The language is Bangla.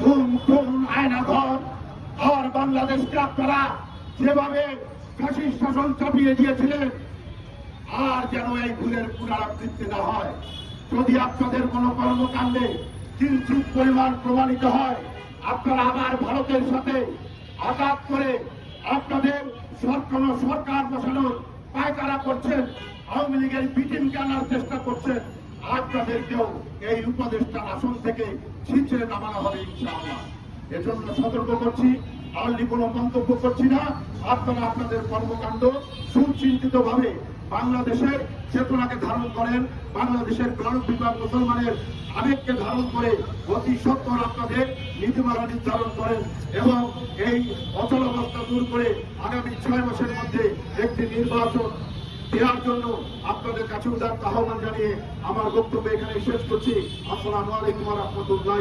খুন খুন আয়না ঘর আর বাংলাদেশকে আপনারা যেভাবে ফ্যাসিস্ট শাসন চাপিয়ে দিয়েছিলেন, আর যেন এই ভুলের পুনরাবৃত্তি না হয়। যদি আপনাদের কোনো কর্মকাণ্ডে কিঞ্চিত পরিমাণ প্রমাণিত হয়, আপনারা আবার ভারতের সাথে আঘাত করে আপনাদের সরকার সরকার বসানোর পায়তারা করছেন, আওয়ামী লীগের বিটিমকে আনার চেষ্টা করছেন। আপনাদেরকেও এই উপদেষ্টার আসন থেকে ছিঁচে নামানো হবে ইনশাআল্লাহ। এজন্য সতর্ক করছি অলরেডি কোনো মন্তব্য করছি না। আপনারা আপনাদের কর্মকাণ্ড সুচিন্তিত ভাবে বাংলাদেশের চেতনাকে ধারণ করেন, বাংলাদেশের গণ বিভাগ মুসলমানের আবেগকে ধারণ করে অতি সত্তর আপনাদের নীতিমালা নির্ধারণ করেন এবং এই অচলাবস্থা দূর করে আগামী ছয় মাসের মধ্যে একটি নির্বাচন দেওয়ার জন্য আপনাদের কাছে উদার আহ্বান জানিয়ে আমার বক্তব্য এখানে শেষ করছি। আসসালামু আলাইকুম রহমতুল্লাহ